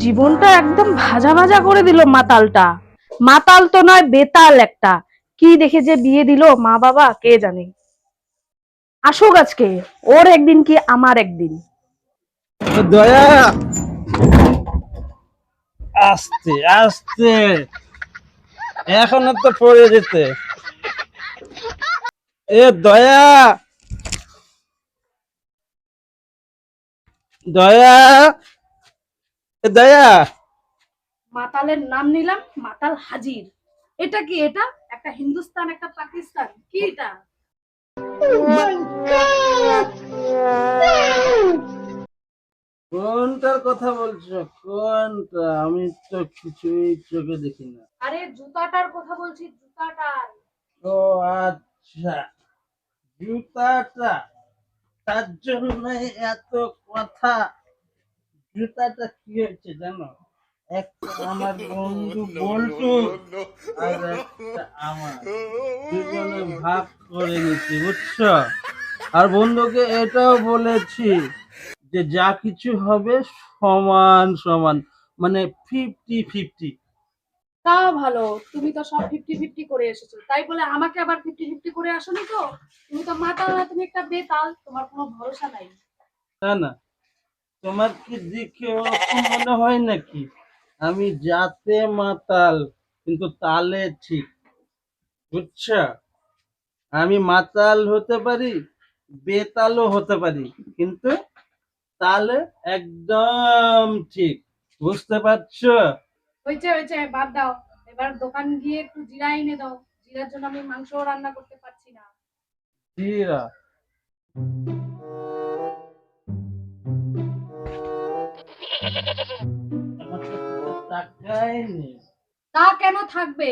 জীবনটা একদম ভাজা ভাজা করে দিল মাতালটা। মাতাল তো নয়, বেতাল একটা। কি দেখে যে বিয়ে দিল মা বাবা, কে জানে। আসুক আজকে, ওর একদিন কি আমার একদিন। দয়া। আস্তে আস্তে। এখনও তো পড়ে যেতে। এ দয়া। দয়া। দয়া। মাতালের নাম নিলাম মাতাল হাজির। এটা কি এটা? একটা হিন্দুস্তান একটা পাকিস্তান। কি এটা? কোনটার কথা বলছো? কোনটা? আমি তো কিছুই চোখে দেখি না। আরে জুতাটার কথা বলছি জুতাটার। ও আচ্ছা। জুতাটা? তার জন্য এত কথা। জুতাটা কি হয়েছে জানো? একটা আমার বন্ধু বল্টু আর একটা আমার। দুজনে ভাগ করে নিচ্ছি বুঝছ? আর বন্ধুকে এটাও বলেছি যে যা কিছু হবে সমান সমান মানে ফিফটি ফিফটি তা ভালো তুমি তো সব ফিফটি ফিফটি করে এসেছ। তাই বলে আমাকে আবার ফিফটি ফিফটি করে আসোনি তো? তুমি তো মাতাল না তুমি একটা বেতাল তোমার কোনো ভরসা নাই। না না। তোমার কি দেখে ওরকম মনে হয় নাকি? আমি যাতে মাতাল কিন্তু তালে ঠিক বুঝছ? আমি মাতাল হতে পারি বেতালও হতে পারি কিন্তু তালে একদম ঠিক বুঝতে পারছ? হয়েছে হয়েছে বাদ দাও। এবার দোকান গিয়ে একটু জিরা এনে দাও। জিরার জন্য আমি মাংস রান্না করতে পারছি না। জিরা? তো কেন থাকবে?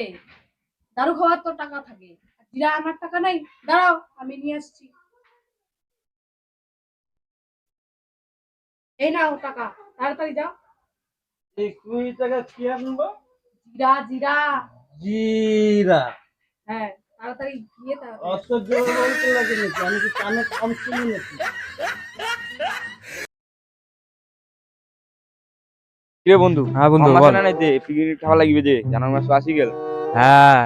দারু খাওয়ার তো টাকা থাকে। জিরা আনার টাকা নাই দাঁড়াও আমি নিয়ে আসছি। এই নাও টাকা তাড়াতাড়ি যাও। এই কুড়ি টাকা কি আনব? জিরা জিরা। জিরা। হ্যাঁ তাড়াতাড়ি গিয়ে তাড়াতাড়ি অত জোর বলতে লাগে নাকি আমি কি কানে কম শুনি নাকি? কিরে বন্ধু হ্যাঁ বন্ধু বল। না পিকনিক খাওয়া লাগবে যে মাস আসি গেল। হ্যাঁ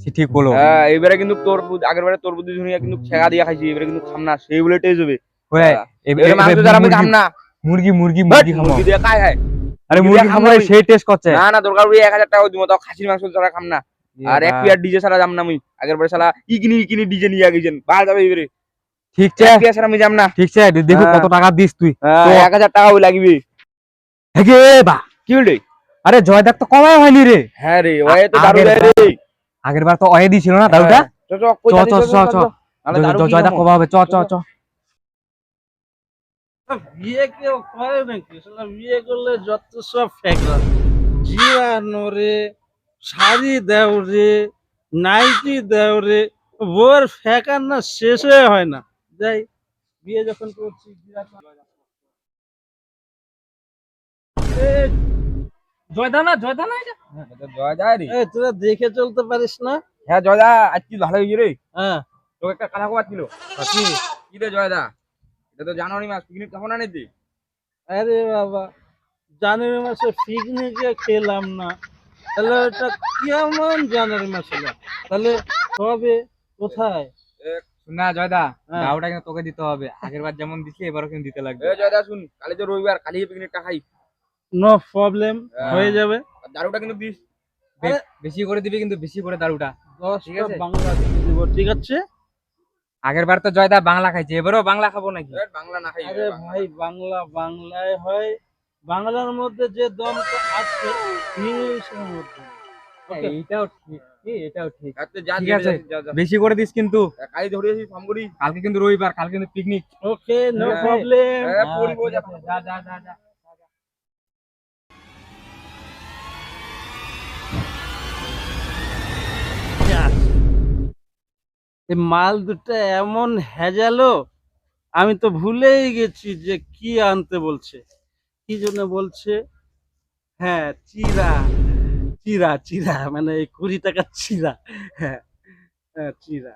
সে ঠিক বলো। হ্যাঁ এবারে কিন্তু তোর আগের বারে তোর বুদ্ধি শুনিয়া কিন্তু ছেগা দিয়া খাইছি এবারে কিন্তু খাম না সেই বলে টেজ হবে ওই, হ্যাঁ। এবারে আমি খাম না। মুরগি মুরগি মুরগি খামো। মুরগি দিয়ে খাই খাই আরে মুরগি খামো সেই টেস্ট করছে। না না দরকার এক হাজার টাকা দিব তাও খাসির মাংস ছাড়া খাম না। আর এক ডিজে ছাড়া যাম না মুই। আগের বারে শালা ইকিনি ইকিনি ডিজে নিয়ে গেছেন বাল যাবে এবারে ঠিক আছে পিয়ার ছাড়া আমি যাম না। ঠিক আছে দেখো হ্যাঁ। কত টাকা দিস তুই। হ্যাঁ, তো- এক হাজার টাকা ওই লাগবে। হ্যাঁ বা। কি বললি আরে জয় দেখ তো কমাই হয়নি রে। হ্যাঁ রে ওয়ে তো দারু রে। আগের বার তো অয়ে দিছিল না দারুটা হ্যাঁ, চ চ চ, চ, চ, চ। জয়? কমা হবে। চ চ চ। বিয়ে কেউ করে নাকি? শালা বিয়ে করলে যত সব ফেকরা জিরা রে শাড়ি দেও রে নাইটি দেও রে বউয়ের ফেকার না শেষে হয় না। যাই বিয়ে যখন করছি জিরা জয়দা না জয়দা না এটা রে এই তোরা দেখে চলতে পারিস না? হ্যাঁ জয়দা আজকে ভালো রে? হ্যাঁ। তোকে একটা কথা কবার ছিল। কি? কি রে জয়দা? এটা তো জানুয়ারি মাস পিকনিক খাব না নিতে আরে বাবা জানুয়ারি মাসে পিকনিকে খেলাম না। তাহলে কেমন জানুয়ারি মাস হলো? তাহলে কবে? কোথায়? না জয়দা হ্যাঁ। দাওটা কিন্তু তোকে দিতে হবে। আগের বার যেমন দিছি এবারও কিন্তু দিতে লাগবে। জয়দা শুন কালি তো রবিবার কালি পিকনিকটা খাই। নো প্রবলেম হ্যাঁ। হয়ে যাবে। দারুটা কিন্তু বেশি করে দিবি কিন্তু বেশি করে দারুটা। ঠিক আছে। বাংলা দিব ঠিক আছে? আগের বার তো জয়দা বাংলা খাইছে এবারও বাংলা খাব নাকি? বাংলা না খাই আরে ভাই বাংলা বাংলায় হয়। বাংলার মধ্যে যে দমটা আছে ইংলিশের মধ্যে। এইটাও ঠিক কি এটাও ঠিক। আচ্ছা ঠিক আছে। বেশি করে দিস কিন্তু। কালি ধরে আসি ফর্ম করি কালকে কিন্তু রবিবার কালকে কিন্তু পিকনিক ওকে নো হ্যাঁ। প্রবলেম যা যা যা যা। এই মাল দুটো এমন হেজালো, আমি তো ভুলেই গেছি যে কি আনতে বলছে। কি জন্য বলছে? হ্যাঁ চিরা চিরা চিরা মানে এই কুড়ি টাকার চিরা। হ্যাঁ হ্যাঁ চিরা।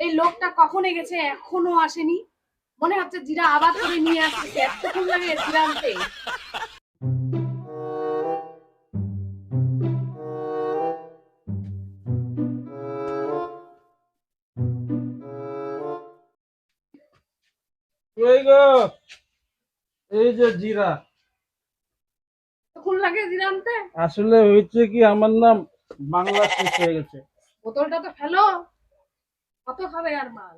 এই লোকটা কখন গেছে এখনও আসেনি? মনে হচ্ছে জিরা আবার করে নিয়ে আসছে এতক্ষণ লাগে জিরা আনতে। কই গো এই যে জিরা। এতক্ষণ লাগে জিরা আনতে? আসলে হয়েছে কি আমার নাম বাংলা শেষ হয়ে গেছে। বোতলটা তো ফেলো। কত খাবে আর মাল?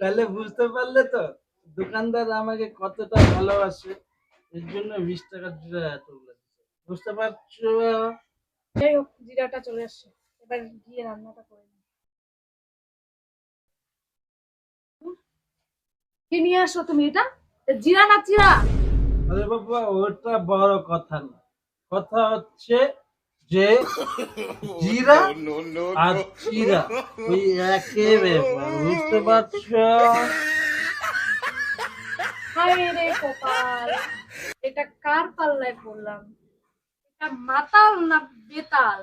তাহলে বুঝতে পারলে তো দোকানদার আমাকে কতটা ভালোবাসে এর জন্য বিশ টাকার জিরা এত বুঝতে পারছ? যাই হোক জিরাটা চলে আসছে। এবার গিয়ে রান্নাটা করে নিই। কি নিয়ে আসো তুমি এটা? জিরা না চিরা? আরে বাবা ওটা বড় কথা না। কথা হচ্ছে যে জিরা আর চিরা ওই একই ব্যাপার বুঝতে পারছ? হায় রে কপাল। এটা কার পাল্লায় পড়লাম মাতাল না বেতাল